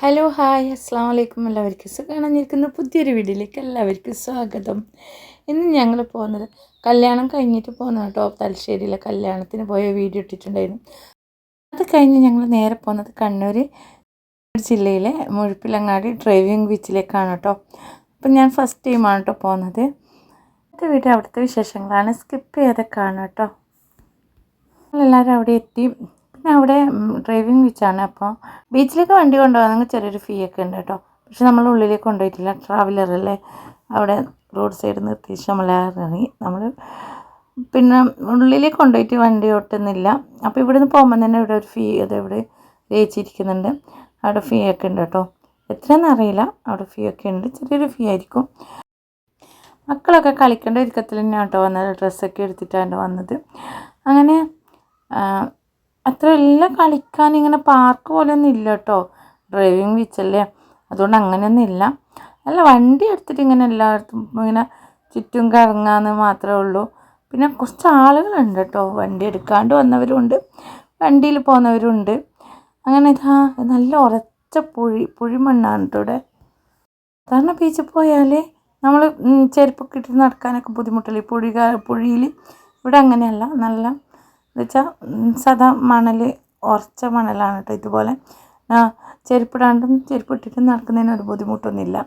Hello hi അസ്സാം വലൈക്കും എല്ലാവർക്കും സുഖമാണെന്നിരിക്കുന്ന പുതിയൊരു വീഡിയോയിലേക്ക് എല്ലാവർക്കും സ്വാഗതം. ഇന്ന് ഞങ്ങൾ പോകുന്നത് കല്യാണം കഴിഞ്ഞിട്ട് പോകുന്ന കേട്ടോ. തലശ്ശേരിയിലെ കല്യാണത്തിന് പോയ വീഡിയോ ഇട്ടിട്ടുണ്ടായിരുന്നു. അത് കഴിഞ്ഞ് ഞങ്ങൾ നേരെ പോകുന്നത് കണ്ണൂർ ജില്ലയിലെ മുഴുപ്പിലങ്ങാടി ഡ്രൈവിംഗ് ബീച്ചിലേക്കാണ് കേട്ടോ. അപ്പം ഞാൻ ഫസ്റ്റ് ടൈമാണ് കേട്ടോ പോകുന്നത്. അടുത്ത വീഡിയോ അവിടുത്തെ വിശേഷങ്ങളാണ്. സ്കിപ്പ് ചെയ്തൊക്കെ ആണ് കേട്ടോ. നമ്മളെല്ലാവരും അവിടെ എത്തി. പിന്നെ അവിടെ ഡ്രൈവിംഗ് ബീച്ചാണ് അപ്പോൾ ബീച്ചിലേക്ക് വണ്ടി കൊണ്ടുപോകാൻ ചെറിയൊരു ഫീ ഒക്കെ ഉണ്ട് കേട്ടോ. പക്ഷെ നമ്മൾ ഉള്ളിലേക്ക് കൊണ്ടുപോയിട്ടില്ല. ട്രാവലറല്ലേ അവിടെ റോഡ് സൈഡ് നിർത്തിച്ച് നമ്മൾ ഇറങ്ങി. നമ്മൾ പിന്നെ ഉള്ളിലേക്ക് കൊണ്ടുപോയിട്ട് വണ്ടി ഓട്ടുന്നില്ല. അപ്പോൾ ഇവിടുന്ന് പോകുമ്പോൾ തന്നെ ഇവിടെ ഒരു ഫീ അത് ഇവിടെ രചിച്ചിരിക്കുന്നുണ്ട് അവിടെ ഫീ ഒക്കെ ഉണ്ട് കേട്ടോ. എത്രയെന്ന് അറിയില്ല. അവിടെ ഫീ ഒക്കെ ഉണ്ട്. ചെറിയൊരു ഫീ ആയിരിക്കും. മക്കളൊക്കെ കളിക്കേണ്ട ഒരുക്കത്തിൽ തന്നെയാണ് കേട്ടോ വന്നത്. ഡ്രസ്സൊക്കെ എടുത്തിട്ടാണ് വന്നത്. അങ്ങനെ അത്ര എല്ലാം കളിക്കാൻ ഇങ്ങനെ പാർക്ക് പോലെയൊന്നും ഇല്ല കേട്ടോ ഡ്രൈവിംഗ് ബീച്ചല്ലേ അതുകൊണ്ട് അങ്ങനെയൊന്നും ഇല്ല. അല്ല വണ്ടി എടുത്തിട്ട് ഇങ്ങനെ എല്ലായിടത്തും ഇങ്ങനെ ചുറ്റും കറങ്ങാന്ന് മാത്രമേ ഉള്ളൂ. പിന്നെ കുറച്ച് ആളുകളുണ്ട് കേട്ടോ. വണ്ടി എടുക്കാണ്ട് വന്നവരുണ്ട്. വണ്ടിയിൽ പോകുന്നവരുണ്ട് അങ്ങനെ ഇതാ നല്ല ഉറച്ച പുഴി പുഴിമണ്ണാണ് കേട്ടോ ഇവിടെ. സാധാരണ ബീച്ചിൽ പോയാൽ നമ്മൾ ചെരുപ്പൊക്കെ ഇട്ടിട്ട് നടക്കാനൊക്കെ ബുദ്ധിമുട്ടില്ല? പുഴി പുഴിയിൽ ഇവിടെ അങ്ങനെയല്ല. നല്ല എന്നുവെച്ചാൽ സാധാ മണൽ ഉറച്ച മണലാണ് കേട്ടോ ഇതുപോലെ. ചെരുപ്പിടാണ്ടും ചെരുപ്പിട്ടിട്ടും നടക്കുന്നതിന് ഒരു ബുദ്ധിമുട്ടൊന്നുമില്ല.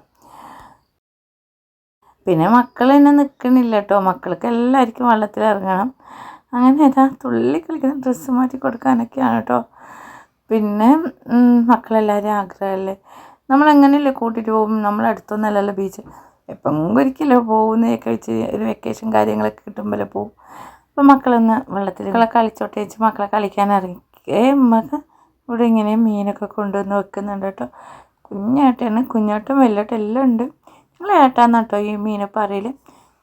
പിന്നെ മക്കൾ തന്നെ നിൽക്കണില്ല കേട്ടോ മക്കൾക്ക് എല്ലാവർക്കും വെള്ളത്തിൽ ഇറങ്ങണം. അങ്ങനെ ഏതാ തുള്ളി കളിക്കുന്ന ഡ്രസ്സ് മാറ്റി കൊടുക്കാനൊക്കെയാണ് കേട്ടോ പിന്നെ മക്കളെല്ലാവരും ആഗ്രഹമല്ലേ? നമ്മളെങ്ങനെയല്ലേ കൂട്ടിയിട്ട് പോകും? നമ്മളടുത്തൊന്നല്ലല്ലോ ബീച്ച്. എപ്പം ഒരിക്കലോ പോകുന്നതൊക്കെ വെച്ച് ഒരു വെക്കേഷൻ കാര്യങ്ങളൊക്കെ കിട്ടുമ്പോഴേ പോകും അപ്പം മക്കളൊന്ന് വെള്ളത്തിൽ മക്കളെ കളിച്ചോട്ടെ വെച്ച് മക്കളെ കളിക്കാൻ ഇറങ്ങി ഉമ്മക്ക് ഇവിടെ ഇങ്ങനെ മീനൊക്കെ കൊണ്ടുവന്ന് വെക്കുന്നുണ്ട് കേട്ടോ. കുഞ്ഞേട്ടാണ് കുഞ്ഞോട്ടം വെല്ലോട്ടം എല്ലാം ഉണ്ട്. ഞങ്ങൾ ഏട്ടാന്ന് കേട്ടോ ഈ മീനെ പറയൽ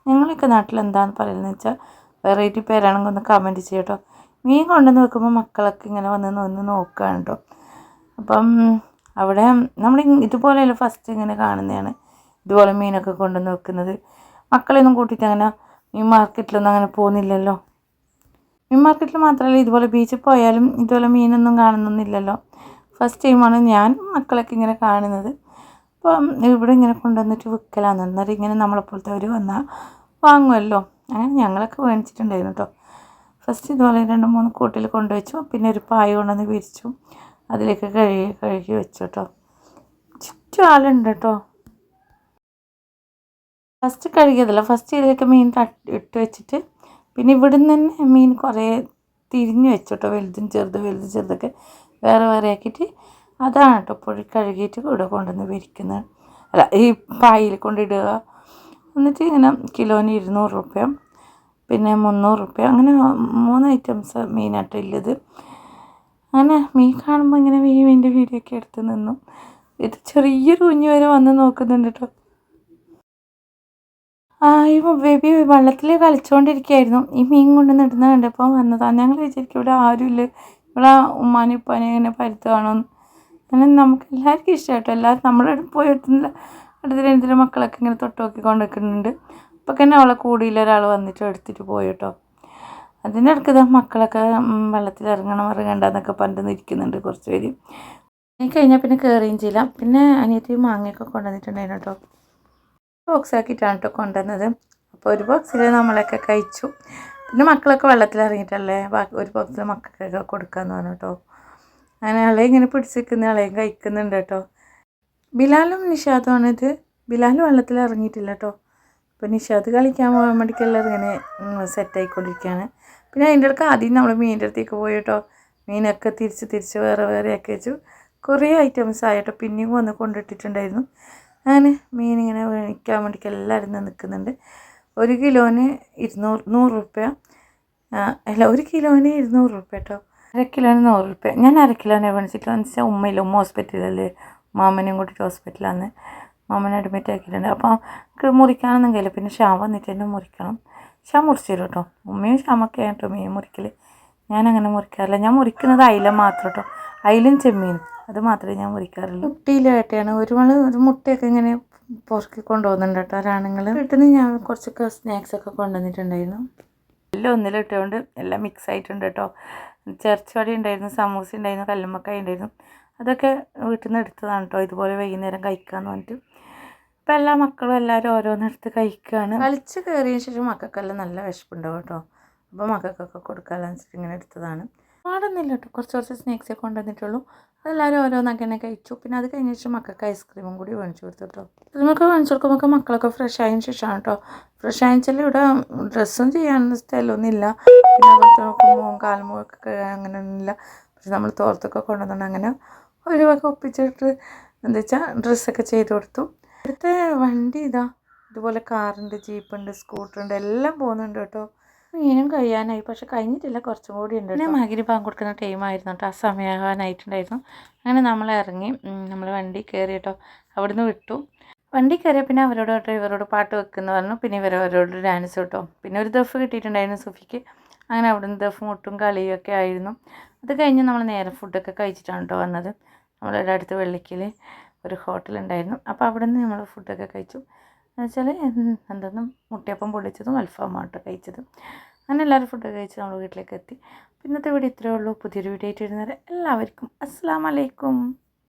ഞങ്ങളൊക്കെ നാട്ടിൽ എന്താണെന്ന് പറയുന്നത് വെച്ചാൽ വെറൈറ്റി പേരാണെങ്കിൽ ഒന്ന് കമന്റ് ചെയ്യാം കേട്ടോ. മീൻ കൊണ്ടുവന്ന് വെക്കുമ്പോൾ മക്കളൊക്കെ ഇങ്ങനെ വന്ന് ഒന്ന് നോക്കുകയാണ് കേട്ടോ. അപ്പം അവിടെ നമ്മൾ ഇതുപോലെയല്ല ഫസ്റ്റ് ഇങ്ങനെ കാണുന്നതാണ്. ഇതുപോലെ മീനൊക്കെ കൊണ്ടുവന്ന് വെക്കുന്നത്. മക്കളെയൊന്നും കൂട്ടിയിട്ട് അങ്ങനെ മീൻ മാർക്കറ്റിലൊന്നും അങ്ങനെ പോകുന്നില്ലല്ലോ മീൻ മാർക്കറ്റിൽ മാത്രമല്ല ഇതുപോലെ ബീച്ചിൽ പോയാലും ഇതുപോലെ മീനൊന്നും കാണുന്നൊന്നുമില്ലല്ലോ. ഫസ്റ്റ് ടൈമാണ് ഞാൻ മക്കളൊക്കെ ഇങ്ങനെ കാണുന്നത്. അപ്പം ഇവിടെ ഇങ്ങനെ കൊണ്ടുവന്നിട്ട് വിൽക്കലാണ് അന്നേരം ഇങ്ങനെ നമ്മളെപ്പോലത്തെ അവർ വന്നാൽ വാങ്ങുമല്ലോ അങ്ങനെ ഞങ്ങളൊക്കെ മേടിച്ചിട്ടുണ്ടായിരുന്നു കേട്ടോ ഫസ്റ്റ് ഇതുപോലെ രണ്ട് മൂന്ന് കൂട്ടിൽ കൊണ്ടുവച്ചു. പിന്നെ ഒരു പായ കൊണ്ടുവന്ന് വിരിച്ചു. അതിലേക്ക് കഴുകി കഴുകി വെച്ചു കേട്ടോ ചുറ്റും ആളുണ്ട് കേട്ടോ ഫസ്റ്റ് കഴുകിയതല്ല ഫസ്റ്റ് ഇതിലേക്ക് മീൻ ഇട്ട് വെച്ചിട്ട് പിന്നെ ഇവിടുന്ന് തന്നെ മീൻ കുറേ തിരിഞ്ഞ് വെച്ചു കേട്ടോ വലുതും ചെറുത് വലുതും ചെറുതൊക്കെ വേറെ വേറെ ആക്കിയിട്ട് അതാണ് കേട്ടോ പൊഴി കഴുകിയിട്ട് ഇവിടെ കൊണ്ടുവന്ന് വിരിക്കുന്നത്. അല്ല ഈ പായിൽ കൊണ്ടിടുക. എന്നിട്ട് ഇങ്ങനെ കിലോന് ഇരുന്നൂറ് റുപ്യ പിന്നെ മുന്നൂറ് റുപ്യ അങ്ങനെ മൂന്ന് ഐറ്റംസ് മീനാട്ടോ ഉള്ളത്. അങ്ങനെ മീൻ കാണുമ്പോൾ ഇങ്ങനെ മീന്റെ വീഡിയോ ഒക്കെ എടുത്ത് നിന്നു. ഇത് ചെറിയൊരു കുഞ്ഞു വരെ വന്ന് നോക്കുന്നുണ്ട് കേട്ടോ. ഈ ബേബി വെള്ളത്തിൽ കളിച്ചുകൊണ്ടിരിക്കുകയായിരുന്നു ഈ മീൻ കൊണ്ടുവന്ന് ഇടുന്ന കണ്ടപ്പോൾ വന്നതാണ് ഞങ്ങൾ വിചാരിക്കും ഇവിടെ ആരുമില്ല ഇവിടെ ഉമ്മാനും ഉപ്പാനും ഇങ്ങനെ പരുത്തുകയാണോന്ന് അങ്ങനെ നമുക്ക് എല്ലാവർക്കും ഇഷ്ടമായിട്ടോ? എല്ലാവരും നമ്മുടെ പോയി എടുത്തില്ല അടുത്ത രണ്ടിലെ മക്കളൊക്കെ ഇങ്ങനെ തൊട്ട് നോക്കി കൊണ്ട് വെക്കുന്നുണ്ട് അപ്പോൾ തന്നെ അവളെ കൂടിയിൽ ഒരാൾ വന്നിട്ട് എടുത്തിട്ട് പോയി കേട്ടോ അതിന്റെ അടുക്കത് മക്കളൊക്കെ വെള്ളത്തിൽ ഇറങ്ങണം ഇറങ്ങണ്ടെന്നൊക്കെ പറഞ്ഞിട്ട് നിൽക്കുന്നുണ്ട് കുറച്ച് പേര്. കഴിഞ്ഞാൽ പിന്നെ കയറുകയും ചെയ്യില്ല. പിന്നെ അനിയത്തി മാങ്ങയൊക്കെ കൊണ്ടുവന്നിട്ടുണ്ടായിരുന്നു കേട്ടോ. ബോക്സ് ആക്കിയിട്ടാണ് കേട്ടോ കൊണ്ടുവന്നത്. അപ്പോൾ ഒരു ബോക്സിൽ നമ്മളൊക്കെ കഴിച്ചു. പിന്നെ മക്കളൊക്കെ വെള്ളത്തിൽ ഇറങ്ങിയിട്ടല്ലേ ബാക്കി ഒരു ബോക്സിൽ മക്കൾക്കൊക്കെ കൊടുക്കാമെന്ന് പറഞ്ഞു കേട്ടോ അങ്ങനെ ഇളയും ഇങ്ങനെ പിടിച്ച് നിൽക്കുന്ന ഇളയും കഴിക്കുന്നുണ്ട് കേട്ടോ ബിലാലും നിഷാദുമാണിത് ബിലാൽ വെള്ളത്തിൽ ഇറങ്ങിയിട്ടില്ല കേട്ടോ അപ്പോൾ നിഷാദ് കളിക്കാൻ പോകാൻ വേണ്ടിക്കെല്ലാം ഇങ്ങനെ സെറ്റായിക്കൊണ്ടിരിക്കുകയാണ് പിന്നെ അതിന്റെ ഇടയ്ക്ക് ആദ്യം നമ്മൾ മീനിന്റെ അടുത്തേക്ക് പോയി കേട്ടോ മീനൊക്കെ തിരിച്ച് തിരിച്ച് വേറെ വേറെയൊക്കെ വെച്ചു. കുറേ ഐറ്റംസ് ആയിട്ടോ പിന്നെയും വന്ന് കൊണ്ടിട്ടിട്ടുണ്ടായിരുന്നു. അങ്ങനെ മീനിങ്ങനെ മേടിക്കാൻ വേണ്ടിയിട്ട് എല്ലാവരും നിൽക്കുന്നുണ്ട്. ഒരു കിലോന് ഇരുന്നൂറ് നൂറ് റുപ്യ. അല്ല ഒരു കിലോന് ഇരുന്നൂറ് റുപ്യ കേട്ടോ അര കിലോന് നൂറ് റുപ്യ. ഞാൻ അര കിലോനെ വേണിച്ചിട്ട് എന്ന് വെച്ചാൽ ഉമ്മയില്ല ഉമ്മ ഹോസ്പിറ്റലല്ലേ മാമനെയും കൂട്ടിയിട്ട് ഹോസ്പിറ്റലാണ് മാമനെ അഡ്മിറ്റ് ആക്കിയിട്ടുണ്ട്. അപ്പോൾ മുറിക്കാനൊന്നും കഴിയില്ല. പിന്നെ ഷാം വന്നിട്ട് തന്നെ മുറിക്കണം. ഷാം മുറിച്ചു തരും കേട്ടോ ഉമ്മയും ഷാമൊക്കെ കേട്ടോ മീൻ മുറിക്കൽ ഞാനങ്ങനെ മുറിക്കാറില്ല. ഞാൻ മുറിക്കുന്നത് അയില മാത്രം കേട്ടോ അയിലും ചെമ്മീനും അത് മാത്രമേ ഞാൻ മുറിക്കാറുള്ളൂ. മുട്ടയിലായിട്ടാണ് ഒരു മണി ഒരു മുട്ടയൊക്കെ ഇങ്ങനെ പുറക്കി കൊണ്ടുപോകുന്നുണ്ട് കേട്ടോ. ഒരാണുങ്ങൾ വീട്ടിൽ നിന്ന് ഞാൻ കുറച്ചൊക്കെ സ്നാക്സ് ഒക്കെ കൊണ്ടുവന്നിട്ടുണ്ടായിരുന്നു. എല്ലാം ഒന്നിലിട്ടുകൊണ്ട് എല്ലാം മിക്സ് ആയിട്ടുണ്ട് കേട്ടോ. ചർച്ചവടി ഉണ്ടായിരുന്നു സമൂസ ഉണ്ടായിരുന്നു കല്ലുമ്മക്കായ ഉണ്ടായിരുന്നു. അതൊക്കെ വീട്ടിൽ നിന്ന് എടുത്തതാണ് കേട്ടോ. ഇതുപോലെ വൈകുന്നേരം കഴിക്കാമെന്ന് പറഞ്ഞിട്ട്. ഇപ്പം എല്ലാ മക്കളും എല്ലാവരും ഓരോന്നെടുത്ത് കഴിക്കുകയാണ് കളിച്ച് കയറിയതിന് ശേഷം മക്കൾക്കെല്ലാം നല്ല വിശപ്പുണ്ടാവും കേട്ടോ. അപ്പോൾ മക്കൾക്കൊക്കെ കൊടുക്കാമെന്ന് ഇങ്ങനെ എടുത്തതാണ്. പാടൊന്നുമില്ല കേട്ടോ കുറച്ച് കുറച്ച് സ്നാക്സേ കൊണ്ടുവന്നിട്ടുള്ളൂ. അതെല്ലാവരും ഓരോന്നൊക്കെ തന്നെ കഴിച്ചു. പിന്നെ അത് കഴിഞ്ഞ ശേഷം മക്കൾക്ക് ഐസ്ക്രീമും കൂടി മേടിച്ചു കൊടുത്തു കേട്ടോ നമുക്ക് മേടിച്ചു കൊടുക്കുമ്പോൾ മക്കളൊക്കെ ഫ്രഷ് ആയതിനു ശേഷമാണ് കേട്ടോ ഫ്രഷ് ആയെന്നുവെച്ചാൽ ഇവിടെ ഡ്രസ്സും ചെയ്യാനുള്ള സ്ഥലമൊന്നുമില്ല. പിന്നെ അതുപോലത്തെ നോക്കുമ്പോൾ കാൽമുഖമൊക്കെ അങ്ങനെയൊന്നുമില്ല. പക്ഷെ നമ്മൾ തോർത്തൊക്കെ കൊണ്ടുവന്നിട്ട് അങ്ങനെ ഒരു വക ഒപ്പിച്ചിട്ട് എന്താ വെച്ചാൽ ഡ്രസ്സൊക്കെ ചെയ്ത് കൊടുത്തു. ഇവിടുത്തെ വണ്ടി ഇതാ. ഇതുപോലെ കാറുണ്ട് ജീപ്പുണ്ട് സ്കൂട്ടറുണ്ട് എല്ലാം പോകുന്നുണ്ട് കേട്ടോ മീനും കഴിയാനായി. പക്ഷെ കഴിഞ്ഞിട്ടില്ല. കുറച്ചും കൂടി ഉണ്ട് പിന്നെ മകിരി പാൻ കൊടുക്കുന്ന ടൈമായിരുന്നു കേട്ടോ. ആ സമയമാകാനായിട്ടുണ്ടായിരുന്നു അങ്ങനെ നമ്മൾ ഇറങ്ങി നമ്മൾ വണ്ടി കയറി കേട്ടോ. അവിടുന്ന് വിട്ടു. വണ്ടി കയറിയ പിന്നെ അവരോട് ഡ്രൈവറോട് പാട്ട് വെക്കുന്നു പറഞ്ഞു. പിന്നെ ഇവർ അവരോട് ഡാൻസ് കിട്ടും. പിന്നെ ഒരു ദഫ് കിട്ടിയിട്ടുണ്ടായിരുന്നു സുഫിക്ക്. അങ്ങനെ അവിടുന്ന് ദഫ് മുട്ടും കളിയും ഒക്കെ ആയിരുന്നു. അത് കഴിഞ്ഞ് നമ്മൾ നേരെ ഫുഡൊക്കെ കഴിച്ചിട്ടാണ് കേട്ടോ വന്നത്. നമ്മളുടെ അടുത്ത് വെള്ളിക്കൽ ഒരു ഹോട്ടലുണ്ടായിരുന്നു അപ്പോൾ അവിടെ നിന്ന് നമ്മൾ ഫുഡൊക്കെ കഴിച്ചു. എന്നുവെച്ചാൽ എന്തെന്നും മുട്ടയപ്പം പൊള്ളിച്ചതും അൽഫാമാണ് ആട്ടോ കഴിച്ചത്. അങ്ങനെ എല്ലാവരും ഫുഡ് കഴിച്ച് നമ്മൾ വീട്ടിലേക്ക് എത്തി. ഇന്നത്തെ വീഡിയോ ഇത്രയേ ഉള്ളൂ. പുതിയൊരു വീഡിയോ ആയിട്ട് വരുന്നവരെ എല്ലാവർക്കും അസ്സാം വലൈക്കും